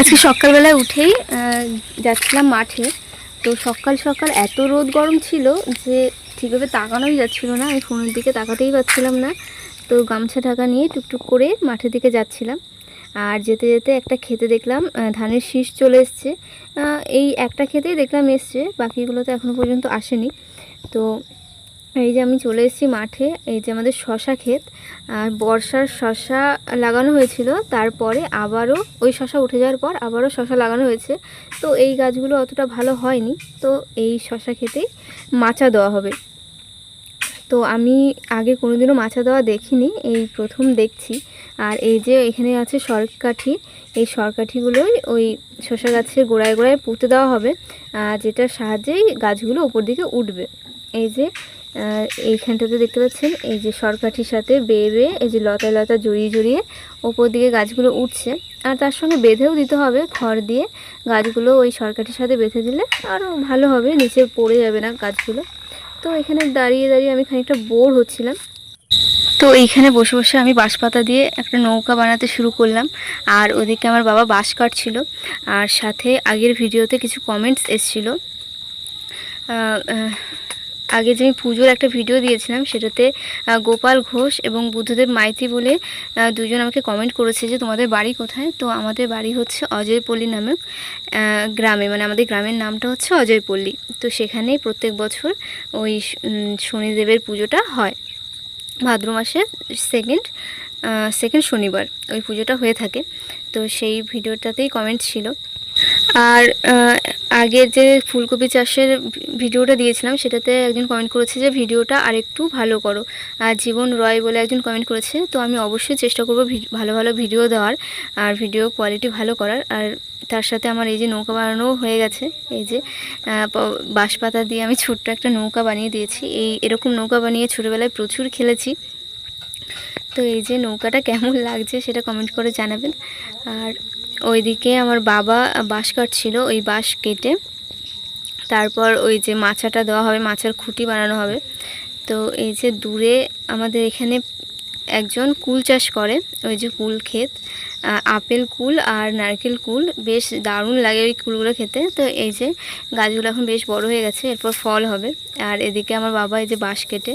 আজকে সকালবেলায় উঠেই যাচ্ছিলাম মাঠে। তো সকাল সকাল এত রোদ গরম ছিল যে ঠিকভাবে তাকানোই যাচ্ছিল না। আমি ফোনের দিকে তাকাতেই পারছিলাম না। তো গামছা ঢাকা নিয়ে টুকটুক করে মাঠের দিকে যাচ্ছিলাম। আর যেতে যেতে একটা খেতে দেখলাম ধানের শীষ চলে এসছে। এই একটা খেতেই দেখলাম এসছে, বাকিগুলো তো এখনও পর্যন্ত আসেনি। তো এই যে আমি চলে এসেছি মাঠে, এই যে আমাদের শশা ক্ষেত। আর বর্ষার শশা লাগানো হয়েছিল, তারপরে আবারও ওই শশা উঠে যাওয়ার পর আবারও শশা লাগানো হয়েছে। তো এই গাছগুলো অতটা ভালো হয়নি, তো এই শশা খেতেই মাচা দেওয়া হবে। তো আমি আগে কোনোদিনও মাচা দেওয়া দেখিনি, এই প্রথম দেখছি। আর এই যে এখানে আছে সরকাঠি, এই সরকাঠিগুলোই ওই শশা গাছের গোড়ায় গোড়ায় পুঁতে দেওয়া হবে যেটার সাহায্যেই গাছগুলো উপর দিকে উঠবে। এই যে এইখানটাতে দেখতে পাচ্ছেন, এই যে সরকাঠির সাথে বেয়ে বেয়ে এই যে লতা লতা জড়িয়ে জড়িয়ে ওপর দিকে গাছগুলো উঠছে। আর তার সঙ্গে বেঁধেও দিতে হবে খড় দিয়ে। গাছগুলো ওই সরকাঠির সাথে বেঁধে দিলে আরও ভালো হবে, নিচে পড়ে যাবে না গাছগুলো। তো এখানে দাঁড়িয়ে দাঁড়িয়ে আমি খানিকটা বোর হচ্ছিলাম। তো এইখানে বসে বসে আমি বাঁশ পাতা দিয়ে একটা নৌকা বানাতে শুরু করলাম। আর ওদিকে আমার বাবা বাঁশ কাটছিল। আর সাথে আগের ভিডিওতে কিছু কমেন্টস এসেছিল। আগে যে আমি পুজোর একটা ভিডিও দিয়েছিলাম, সেটাতে গোপাল ঘোষ এবং বুদ্ধদেব মাইতি বলে দুজন আমাকে কমেন্ট করেছে যে তোমাদের বাড়ি কোথায়? তো আমাদের বাড়ি হচ্ছে অজয়পল্লী নামক গ্রামে। মানে আমাদের গ্রামের নামটা হচ্ছে অজয়পল্লী। তো সেখানেই প্রত্যেক বছর ওই শনিদেবের পুজোটা হয়। ভাদ্র মাসের সেকেন্ড সেকেন্ড শনিবার ওই পুজোটা হয়ে থাকে। তো সেই ভিডিওটাতেই কমেন্ট ছিল। আর আগের যে ফুলকপি চাষের ভিডিওটা দিয়েছিলাম, সেটাতে একজন কমেন্ট করেছে যে, ভিডিওটা আরেকটু ভালো করো। আর জীবন রয় বলে একজন কমেন্ট করেছে, তো আমি অবশ্যই চেষ্টা করব ভালো ভালো ভিডিও দেওয়ার আর ভিডিও কোয়ালিটি ভালো করার। আর তার সাথে আমার এই যে নৌকা বানানো হয়ে গেছে, এই যে বাঁশপাতা দিয়ে আমি ছোট্ট একটা নৌকা বানিয়ে দিয়েছি। এই এরকম নৌকা বানিয়ে ছোটোবেলায় প্রচুর খেলেছি। তো এই যে নৌকাটা কেমন লাগছে সেটা কমেন্ট করে জানাবেন। আর ওইদিকে আমার বাবা বাঁশ কাটছিল ওই বাঁশ কেটে। তারপর ওই যে মাছাটা দেওয়া হবে মাচার খুঁটি বানানো হবে। তো এই যে দূরে আমাদের এখানে একজন কুল চাষ করে, ওই যে কুল ক্ষেত আপেল কুল আর নারকেল কুল। বেশ দারুণ লাগে ওই কুলগুলো খেতে। তো এই যে গাছগুলো এখন বেশ বড় হয়ে গেছে, এরপর ফল হবে। আর এদিকে আমার বাবা এই যে বাঁশ কেটে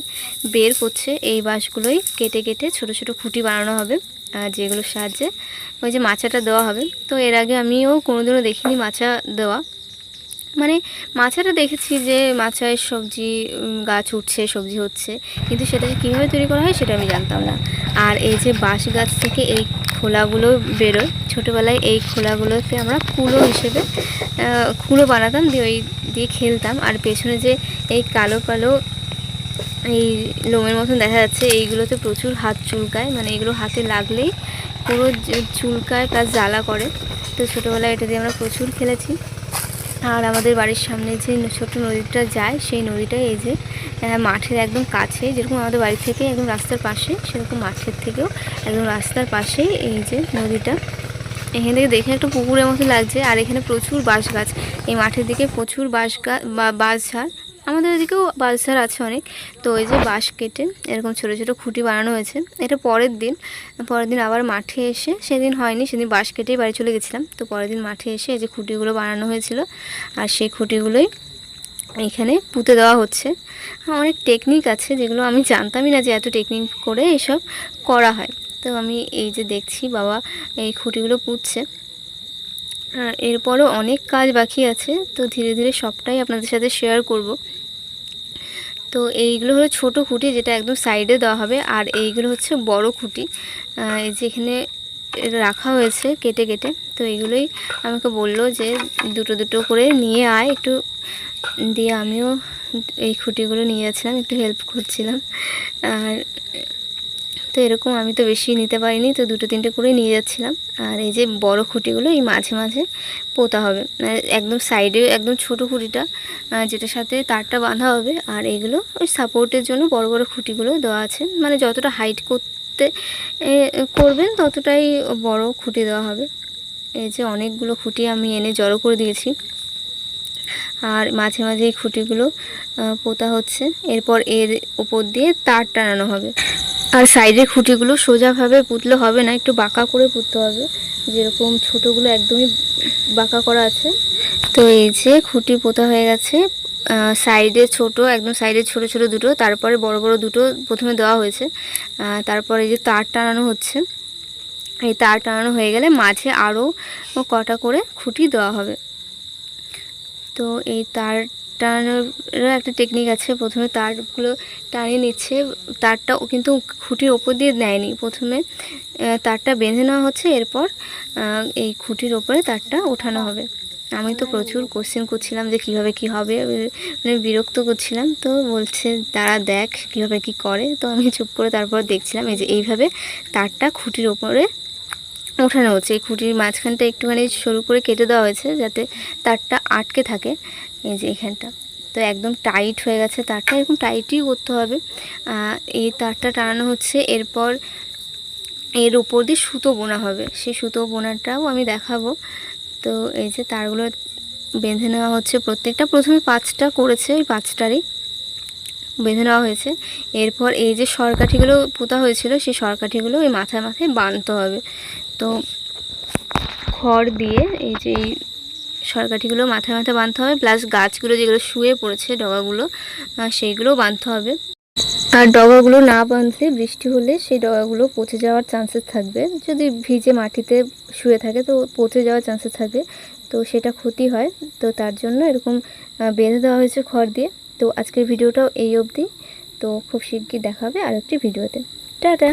বের করছে, এই বাঁশগুলোই কেটে কেটে ছোট ছোট খুঁটি বানানো হবে। যেগুলোর সাহায্যে ওই যে মাচাটা দেওয়া হবে। তো এর আগে আমিও কোনোদিনও দেখিনি মাচা দেওয়া। মানে মাচাটা দেখেছি যে মাচায় সবজি গাছ উঠছে, সবজি হচ্ছে। কিন্তু সেটা যে কীভাবে তৈরি করা হয় সেটা আমি জানতাম না। আর এই যে বাঁশ গাছ থেকে এই খোলাগুলো বেরোয়, ছোটোবেলায় এই খোলাগুলোতে আমরা কুলো হিসেবে কুলো বানাতাম, দিয়ে ওই দিয়ে খেলতাম। আর পেছনে যে এই কালো কালো এই লোমের মতন দেখা যাচ্ছে, এইগুলোতে প্রচুর হাত চুলকায় মানে এগুলো হাতে লাগলেই পুরো চুলকায় প্লাস জ্বালা করে। তো ছোটোবেলায় এটা দিয়ে আমরা প্রচুর খেলেছি। আর আমাদের বাড়ির সামনে যে ছোট নদীটা যায়, সেই নদীটা এই যে মাঠের একদম কাছে, যেরকম আমাদের বাড়ি থেকে একদম রাস্তার পাশে, সেরকম মাঠের থেকেও একদম রাস্তার পাশেই এই যে নদীটা। এখান থেকে দেখে একটা পুকুরের মতো লাগছে, আর এখানে প্রচুর বাঁশ গাছ এই মাঠের দিকে প্রচুর বাঁশ গাছ বা বাঁশঝাড় আমাদের এদিকেও বাঁশঝাড় আছে অনেক। তো ওই যে বাঁশ কেটে এরকম ছোটো ছোটো খুঁটি বানানো হয়েছে। এটা পরের দিন পরের দিন আবার মাঠে এসে, সেদিন হয়নি, সেদিন বাঁশ কেটেই বাড়ি চলে গেছিলাম। তো পরের দিন মাঠে এসে এই যে খুঁটিগুলো বানানো হয়েছিল, আর সেই খুঁটিগুলোই এখানে পুঁতে দেওয়া হচ্ছে। অনেক টেকনিক আছে যেগুলো আমি জানতামই না যে এত টেকনিক করে এসব করা হয়। তো আমি এই যে দেখছি বাবা এই খুঁটিগুলো পুঁতছে। এরপরও অনেক কাজ বাকি আছে তো ধীরে ধীরে সবটাই আপনাদের সাথে শেয়ার করব। তো এইগুলো হলো ছোট খুঁটি যেটা একদম সাইডে দেওয়া হবে আর এইগুলো হচ্ছে বড় খুঁটি। আহ, এই যে এখানে রাখা হয়েছে কেটে কেটে তো এইগুলোই আমাকে বলল যে দুটো দুটো করে নিয়ে আয় একটু দিয়ে আমিও এই খুঁটিগুলো নিয়ে যাচ্ছিলাম একটু হেল্প করছিলাম। আর তো এরকম আমি তো বেশি নিতে পারিনি, তো দুটো তিনটে করে নিয়ে যাচ্ছিলাম। আর এই যে বড় খুঁটিগুলো, এই মাঝে মাঝে পোতা হবে। মানে একদম সাইডে, একদম ছোট খুঁটিটা যেটার সাথে তারটা বাঁধা হবে। আর এগুলো ওই সাপোর্টের জন্য বড় বড় খুঁটিগুলো দেওয়া আছে। মানে যতটা হাইট করতে করবেন, ততটাই বড় খুঁটি দেওয়া হবে। এই যে অনেকগুলো খুঁটি আমি এনে জড়ো করে দিয়েছি। আর মাঝে মাঝে এই খুঁটিগুলো পোতা হচ্ছে। এরপর এর উপর দিয়ে তার টানানো হবে। আর সাইডের খুঁটিগুলো সোজাভাবে পুতলে হবে না, একটু বাঁকা করে পুঁততে হবে। যেরকম ছোটোগুলো একদমই বাঁকা করা আছে। তো এই যে খুঁটি পোতা হয়ে গেছে। সাইডে ছোট, একদম সাইডে ছোট ছোট দুটো, তারপরে বড় বড় দুটো প্রথমে দেওয়া হয়েছে। তারপরে এই যে তার টানানো হচ্ছে। এই তার টানানো হয়ে গেলে মাঝে আরও কটা করে খুঁটি দেওয়া হবে। তো এই তার টানানোরও একটা টেকনিক আছে। প্রথমে তারগুলো টানিয়ে নিচ্ছে। তারটা কিন্তু খুঁটির ওপর দিয়ে নেয়নি। প্রথমে তারটা বেঁধে নেওয়া হচ্ছে। এরপর এই খুঁটির ওপরে তারটা ওঠানো হবে। আমি তো প্রচুর কোশ্চেন করছিলাম যে কীভাবে কি হবে। মানে বিরক্ত করছিলাম। তো বলছে তারা দেখ কীভাবে কি করে। তো আমি চুপ করে তারপর দেখছিলাম এই যে এইভাবে তারটা খুঁটির ওপরে ওঠানো হচ্ছে। এই খুঁটির মাঝখানটা একটুখানি সরু করে কেটে দেওয়া হয়েছে যাতে তারটা আটকে থাকে। এই যে এখানটা। তো একদম টাইট হয়ে গেছে তারটা। এরকম টাইটই করতে হবে। এই তারটা টানানো হচ্ছে। এরপর এর উপর দিয়ে সুতো বোনা হবে। সেই সুতো বোনাটাও আমি দেখাবো। তো এই যে তারগুলো বেঁধে নেওয়া হচ্ছে। প্রত্যেকটা প্রথমে পাঁচটা করেছে। ওই পাঁচটারই। বেঁধে নেওয়া হয়েছে। এরপর এই যে সরকাঠিগুলো পোতা হয়েছিল সেই সরকাঠিগুলো ওই মাথায় মাথায় বাঁধতে হবে। তো খড় দিয়ে এই যে এই সরকাঠিগুলো মাথায় মাথায় বাঁধতে হবে প্লাস গাছগুলো যেগুলো শুয়ে পড়েছে ডগাগুলো আহ, সেইগুলোও বাঁধতে হবে। আর ডগাগুলো না বাঁধলে বৃষ্টি হলে সেই ডগাগুলো পচে যাওয়ার চান্সেস থাকবে। যদি ভিজে মাটিতে শুয়ে থাকে তো পচে যাওয়ার চান্সেস থাকবে। তো সেটা ক্ষতি হয়। তো তার জন্য এরকম বেঁধে দেওয়া হয়েছে খড় দিয়ে। তো আজকের ভিডিওটাও এই অবধি। তো খুব শিগগির দেখা হবে আরেকটি ভিডিওতে। টাটা!